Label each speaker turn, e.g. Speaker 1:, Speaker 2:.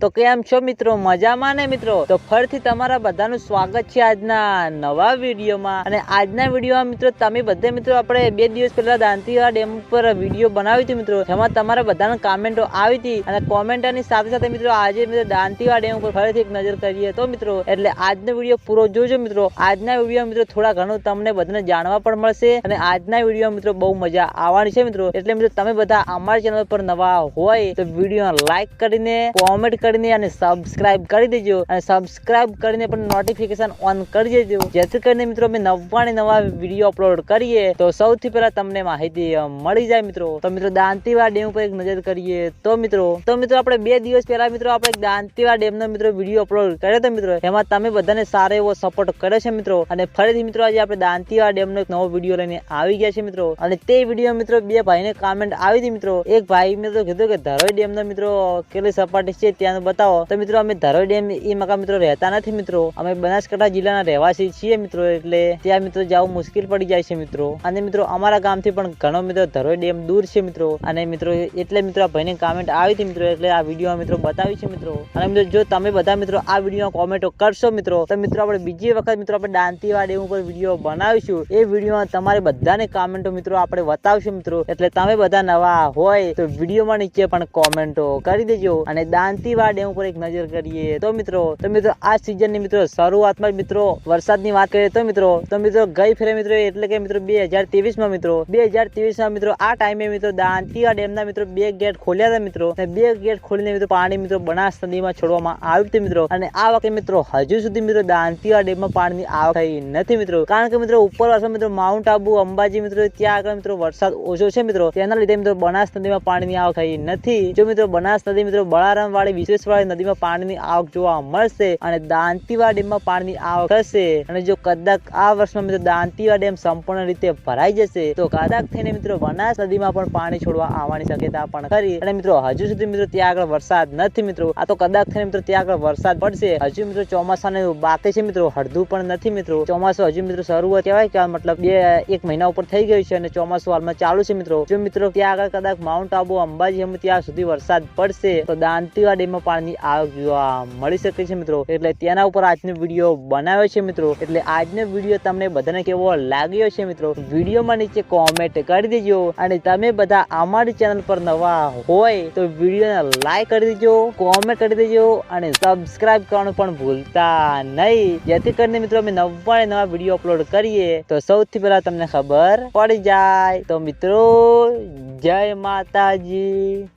Speaker 1: તો કેમ છો મિત્રો? મજામાં ને મિત્રો? તો ફરીથી તમારા બધાનું સ્વાગત છે આજના નવા વિડીયોમાં. અને આજના વિડીયોમાં મિત્રો, તમે બધે મિત્રો આપણે બે દિવસ પહેલા દાંતીવાડા ડેમ ઉપર વીડિયો બનાવી હતી મિત્રો. જેમાં તમારા બધાના કોમેન્ટો આવી હતી. અને કોમેન્ટની સાથે સાથે મિત્રો, આજે મિત્રો દાંતીવા ડેમ ઉપર ફરીથી એક નજર કરીએ તો મિત્રો, એટલે આજનો વીડિયો પૂરો જોજો મિત્રો. આજના વીડિયો મિત્રો, થોડા ઘણું તમને બધાને જાણવા પણ મળશે. અને આજના વીડિયો મિત્રો, બહુ મજા આવવાની છે મિત્રો. એટલે મિત્રો, તમે બધા અમારી ચેનલ પર નવા હોય તો વીડિયો લાઈક કરીને કોમેન્ટ કરીને અને સબસ્ક્રાઇબ કરી દેજો. અને સબસ્ક્રાઇબ કરીને પણ નોટિફિકેશન ઓન કરી દેજો. જેથી કરીને મિત્રો અમે નવા ને નવા વીડિયો અપલોડ કરીએ. તો સૌથી પહેલા તમને માહિતી મળી જાય મિત્રો. તો મિત્રો દાંતીવા ડેમ ઉપર એક નજર કરીએ. તો મિત્રો તો મિત્રો આપણે બે દિવસ પહેલા મિત્રો આપણે એક દાંતીવા ડેમ નો મિત્રો વીડિયો અપલોડ કર્યો હતો મિત્રો. એમાં તમે બધાને સારો એવો સપોર્ટ કર્યો છે મિત્રો. અને ફરીથી મિત્રો આજે આપણે દાંતીવા ડેમ નો એક નવો વીડિયો લઈને આવી ગયા છે મિત્રો. અને તે વીડિયો મિત્રો બે ભાઈને કામેન્ટ આવી હતી મિત્રો. એક ભાઈ મિત્રો કીધું કે ધરોઈ ડેમ નો મિત્રો કેટલી સપાટી છે ત્યાંનું બતાવો. તો મિત્રો, અમે ધારોઈ ડેમ એ મકાન મિત્રો રહેતા નથી મિત્રો. અમે બનાસકાંઠા જિલ્લાના રહેવાસી છીએ મિત્રો, એટલે ત્યાં મિત્રો જવું મુશ્કેલ પડી જાય છે મિત્રો. અને મિત્રો, અમારા ગામથી પણ ઘણો મિત્રો ધરોઈ ડેમ દૂર છે મિત્રો. અને મિત્રો, એટલે મિત્રો આ ભાઈને કામેન્ટ આવી હતી મિત્રો, એટલે આ વીડિયો મિત્રો બતાવી છે મિત્રો. અને મિત્રો, જો તમે બધા મિત્રો આ વીડિયો કોમેન્ટો કરશો મિત્રો, તો મિત્રો આપણે બીજી વખત મિત્રો આપણે દાંતીવાડ ડેમ ઉપર વીડિયો બનાવીશું. એ વિડીયોમાં તમારે બધાને કામેન્ટો મિત્રો આપણે બતાવશું મિત્રો. એટલે તમે બધા નવા હોય તો વિડીયોમાં નીચે પણ કોમેન્ટો કરી દેજો. અને દાંતીવા ડેમ ઉપર એક નજર કરીએ. તો મિત્રો તો મિત્રો, આ સિઝનની મિત્રો શરૂઆતમાં જ મિત્રો વરસાદની વાત કરીએ તો મિત્રો તો મિત્રો ગઈ ફેરે મિત્રો એટલે કે મિત્રો બે હજારમાં મિત્રો, બે હજારમાં મિત્રો આ ટાઈમે મિત્રો દાંતીવા ડેમના મિત્રો બે ગેટ ખોલ્યા હતા મિત્રો બે ગેટ ખોલીને મિત્રો પાણી મિત્રો બનાસ નદીમાં છોડવામાં આવ્યું હતું મિત્રો. અને આ વખતે મિત્રો હજુ સુધી મિત્રો દાંતીવા ડેમમાં પાણીની આવક થઈ નથી મિત્રો. કારણ કે મિત્રો ઉપર ઉપરવાસમાં મિત્રો માઉન્ટ આબુ, અંબાજી મિત્રો, ત્યાં આગળ મિત્રો વરસાદ ઓછો છે મિત્રો. તેના લીધે મિત્રો બનાસ નદીમાં પાણીની આવક થઈ નથી. જો મિત્રો બનાસ નદી મિત્રો બળારામ વાળી વિશ્વેશ્વરાળી નદીમાં પાણીની આવક જોવા મળશે અને દાંતીવા ડેમમાં પાણીની આવક થશે. અને જો કદાચ આ વર્ષમાં મિત્રો દાંતીવા ડેમ સંપૂર્ણ રીતે ભરાઈ જશે, તો કદાચ થઈને મિત્રો બનાસ નદીમાં પણ પાણી છોડવા આવવાની શક્યતા પણ ખરી. અને મિત્રો, હજુ સુધી મિત્રો ત્યાં આગળ વરસાદ નથી મિત્રો. આ તો કદાચ થઈને મિત્રો ત્યાં આગળ વરસાદ પડશે. હજુ મિત્રો ચોમાસાને બાકી છે મિત્રો. હળધું પણ નથી મિત્રો. ચોમાસું હજુ મિત્રો શરૂઆત કહેવાય કે મતલબ બે, એક મહિના ઉપર થઈ ગયું છે અને ચોમાસું હાલમાં ચાલુ છે મિત્રો. જો મિત્રો ત્યાં આગળ કદાચ માઉન્ટ આબુ અંબાજી એમ ત્યાં સુધી વરસાદ પડશે, તો દાંતીવા ડેમમાં પાણીની આવક જોવા મળી શકે છે મિત્રો. એટલે તેના ઉપર આજનો વીડિયો બનાવ્યો છે મિત્રો. એટલે આજનો વીડિયો તમને બધાને કેવો લાગ્યો છે મિત્રો? વિડીયોમાં નીચે કોમેન્ટ કરી દેજો. અને તમે બધા અમારી ચેનલ પર નવા હોય તો વિડીયોને લાઈક કરી દેજો કોમેન્ટ કરી દેજો અને સબસ્ક્રાઇબ કરવાનું પણ ભૂલતા નહીં. જેથી કરીને મિત્રો અમે નવા નવા વીડિયો અપલોડ કરીએ તો સૌથી પહેલા તમને ખબર પડી જાય. તો મિત્રો, જય માતાજી.